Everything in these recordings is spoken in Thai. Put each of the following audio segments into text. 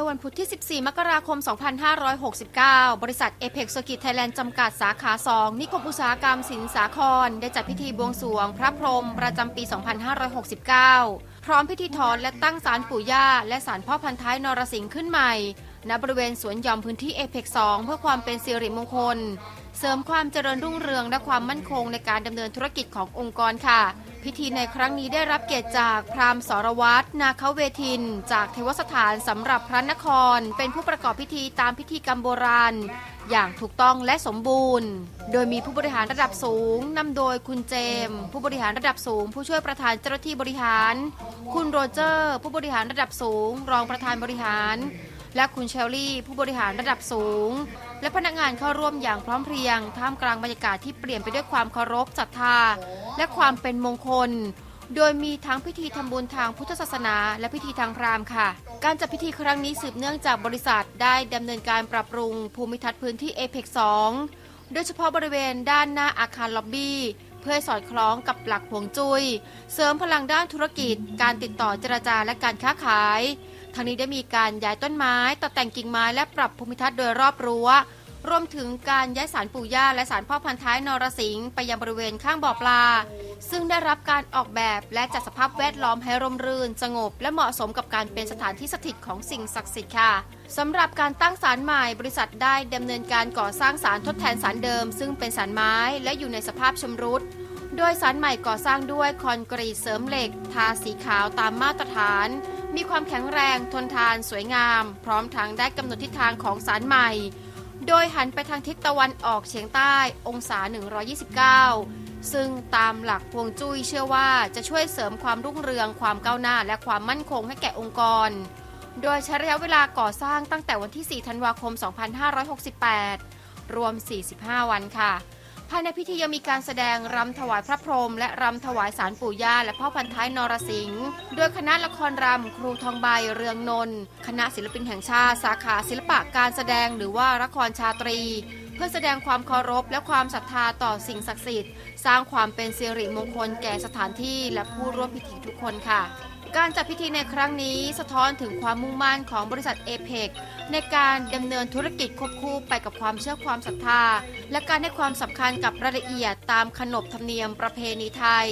มื่อวันพุธที่ 14 มกราคม 2569 บริษัท Apex Circuit Thailand จำกัดสาขา 2 นิคมอุตสาหกรรมสินสาคร ได้จัดพิธีบวงสรวงพระพรหมประจำปี 2569 พร้อมพิธีถอนและตั้งศาลปู่ย่า และศาลพ่อพันท้ายนรสิงห์ขึ้นใหม่ ณ บริเวณสวนหย่อมพื้นที่ Apex 2เพื่อความเป็นสิริมงคล เสริมความเจริญรุ่งเรืองและความมั่นคงในการดำเนินธุรกิจขององค์กรค่ะ พิธีในครั้งนี้ได้รับเกียรติจากพราหมณ์สรวัตรนาคเวทิน จากเทวสถานสำหรับพระนคร เป็นผู้ประกอบพิธีตามพิธีกรรมโบราณ อย่างถูกต้องและสมบูรณ์ โดยมีผู้บริหารระดับสูงนำโดยคุณเจมส์ผู้บริหารระดับสูง ผู้ช่วยประธานเจ้าหน้าที่บริหาร คุณโรเจอร์ ผู้บริหารระดับสูง รองประธานบริหาร และคุณเชลลี่ ผู้บริหารระดับสูง และพนักงานเข้าร่วมอย่างพร้อมเพรียงท่ามกลางบรรยากาศที่เปลี่ยนไปด้วยความเคารพศรัทธา และความเป็นมงคล โดยมีทั้งพิธีทำบุญทางพุทธศาสนา และพิธีทางพราหมณ์ค่ะ การจัดพิธีครั้งนี้สืบเนื่องจากบริษัทได้ดำเนินการปรับปรุงภูมิทัศน์พื้นที่ APEC 2โดยเฉพาะบริเวณด้านหน้าอาคารล็อบบี้เพื่อสอดคล้องกับหลักห่วงจุย้ย เสริมพลังด้านธุรกิจ การติดต่อเจรจาและการค้าขาย ทางนี้ได้มีการย้ายต้นไม้ตัดแต่งกิ่งไม้และปรับภูมิทัศน์โดยรอบรั้ว รวมถึงการย้ายสารปู่ย่าและสารพ่อพันท้ายนรสิงห์ไปยังบริเวณข้างบ่อปลา ซึ่งได้รับการออกแบบและจัดสภาพแวดล้อมให้ร่มรื่น สงบ และเหมาะสมกับการเป็นสถานที่สถิตของสิ่งศักดิ์สิทธิ์ค่ะสำหรับการตั้งศาลใหม่บริษัทได้ดำเนินการก่อสร้างศาลทดแทนศาลเดิม ซึ่งเป็นศาลไม้และอยู่ในสภาพชำรุดโดยศาลใหม่ก่อสร้างด้วยคอนกรีตเสริมเหล็ก ทาสีขาวตามมาตรฐาน มีความแข็งแรงทนทานสวยงาม พร้อมทั้งได้กำหนดทิศทางของศาลใหม่ โดยหันไปทางทิศตะวันออกเฉียงใต้องศา 129 ซึ่งตามหลักพวงจุ้ยเชื่อว่าจะช่วยเสริมความรุ่งเรืองความก้าวหน้าและความมั่นคงให้แก่องค์กร โดยใช้ระยะเวลาก่อสร้างตั้งแต่วันที่ 4 ธันวาคม 2568 รวม 45 วันค่ะ ภายในพิธียังมีการแสดงรำถวายพระพรหมและรำถวายสารปู่ย่าและพ่อพันท้ายนรสิงห์โดยคณะละครรำครูทองใบเรืองนนท์คณะศิลปินแห่งชาติ สาขาศิลปะการแสดงหรือว่าละครชาตรี เพื่อแสดงความเคารพและความศรัทธาต่อสิ่งศักดิ์สิทธิ์ สร้างความเป็นสิริมงคลแก่สถานที่และผู้ร่วมพิธีทุกคนค่ะ การจัดพิธีในครั้งนี้สะท้อนถึงความมุ่งมั่นของบริษัทเอเ c ในการดำเนินธุรกิจควบคู่ไปกับความเชื่อความศรัทธา และการให้ความสำคัญกับรายละเอียดตามขนบธรรมเนียมประเพณีไทย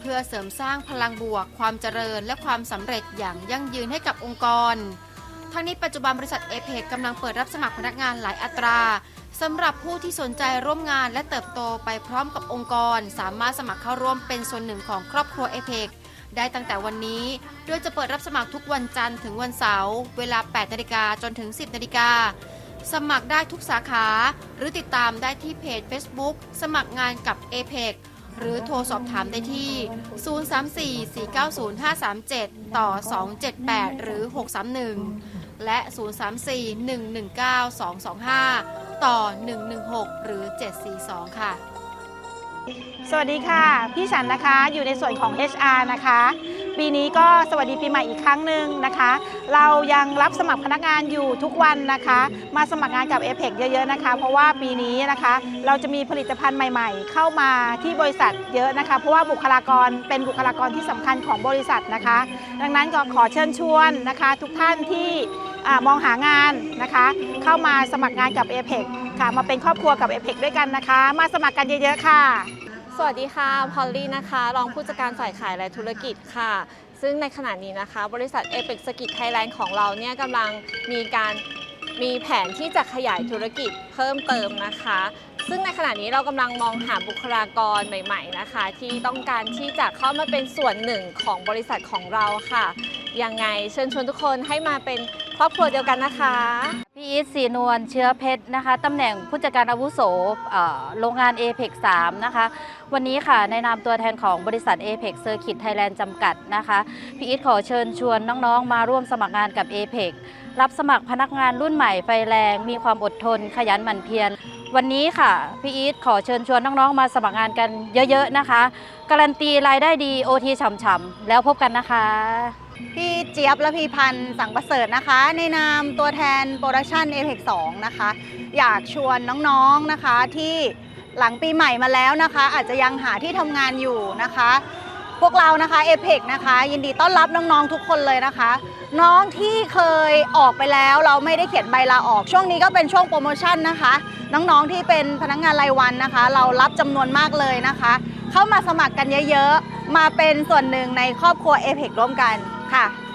เพื่อเสริมสร้างพลังบวก ความเจริญ และความสำเร็จอย่างยั่งยืนให้กับองค์กรทั้งนี้ปัจจุบันบริษัทเอเ c กกำลังเปิดรับสมัครพนักงานหลายอัตราสำหรับผู้ที่สนใจร่วมงานและเติบโตไปพร้อมกับองค์กร สามารถสมัครเข้าร่วมเป็นส่วนหนึ่งของครอบครัวเอเ c ได้ตั้งแต่วันนี้ โดยจะเปิดรับสมัครทุกวันจันทร์ถึงวันเสาร์เวลา 8นาฬิกาจนถึง 10นาฬิกาสมัครได้ทุกสาขา หรือติดตามได้ที่เพจ Facebook สมัครงานกับ APEC หรือโทรสอบถามได้ที่ 034-490-537 ต่อ 278 หรือ 631 และ 034-119-225 ต่อ 116 หรือ 742 ค่ะ สวัสดีค่ะ พี่ฉันนะคะอยู่ในส่วนของ HR นะคะ ปีนี้ก็สวัสดีปีใหม่อีกครั้งหนึ่งนะคะ เรายังรับสมัครพนักงานอยู่ทุกวันนะคะ มาสมัครงานกับ a p e c เยอะๆนะคะ เพราะว่าปีนี้นะคะ เราจะมีผลิตภัณฑ์ใหม่ๆ เข้ามาที่บริษัทเยอะนะคะ เพราะว่าบุคลากรเป็นบุคลากรที่สำคัญของบริษัทนะคะ ดังนั้นก็ขอเชิญชวนนะคะ ทุกท่านที่อมองหางานนะคะ เข้ามาสมัครงานกับ a p e c ค่ะ มาเป็นครอบครัวกับ a p e c ด้วยกันนะคะ มาสมัครกันเยอะๆค่ะ สวัสดีค่ะพอลลี่นะคะรองผู้จัดการฝ่ายขายและธุรกิจค่ะ ซึ่งในขณะนี้นะคะ บริษัทเอ e ปกสกิจไทยแลนด์ของเราเนี่ยกำลังมีการมีแผนที่จะขยายธุรกิจเพิ่มเติมนะคะ ซึ่งในขณะนี้เรากำลังมองหาบุคลากรใหม่ ๆนะคะ ที่ต้องการที่จะเข้ามาเป็นส่วนหนึ่งของบริษัทของเราค่ะ ยังไงเชิญชวนทุกคนให้มาเป็น ครอบครัวเดียวกันนะคะพี่อีทสีนวลเชื้อเพชรนะคะตำแหน่งผู้จัดการอาวุโสโรงงาน a p e x 3นะคะ วันนี้ค่ะในนามตัวแทนของบริษัท a p e x Circuit Thailand จำกัดนะคะพี่อีทขอเชิญชวนน้องๆ มาร่วมสมัครงานกับ a p e x รับสมัครพนักงานรุ่นใหม่ไฟแรง มีความอดทน ขยันหมั่นเพียรวันนี้ค่ะ พี่อีทขอเชิญชวนน้องๆ มาสมัครงานกันเยอะๆนะคะ การันตีรายได้ดีโอทีฉ่ำๆแล้วพบกันนะคะ พี่เจี๊ยบและพี่พันธ์สังประเสริฐนะคะ ในนามตัวแทนโปรดักชันเอ e ก2นะคะ อยากชวนน้องๆนะคะที่หลังปีใหม่มาแล้วนะคะ อาจจะยังหาที่ทำงานอยู่นะคะ พวกเรานะคะเอ e c นะคะ ยินดีต้อนรับน้องๆทุกคนเลยนะคะ น้องที่เคยออกไปแล้วเราไม่ได้เขียนใบลาออก ช่วงนี้ก็เป็นช่วงโปรโมชั่นนะคะ น้องๆที่เป็นพนักงานรายวันนะคะ เรารับจำนวนมากเลยนะคะ เข้ามาสมัครกันเยอะๆ มาเป็นส่วนหนึ่งในครอบครัวเอ e c ร่วมกัน ค่ะ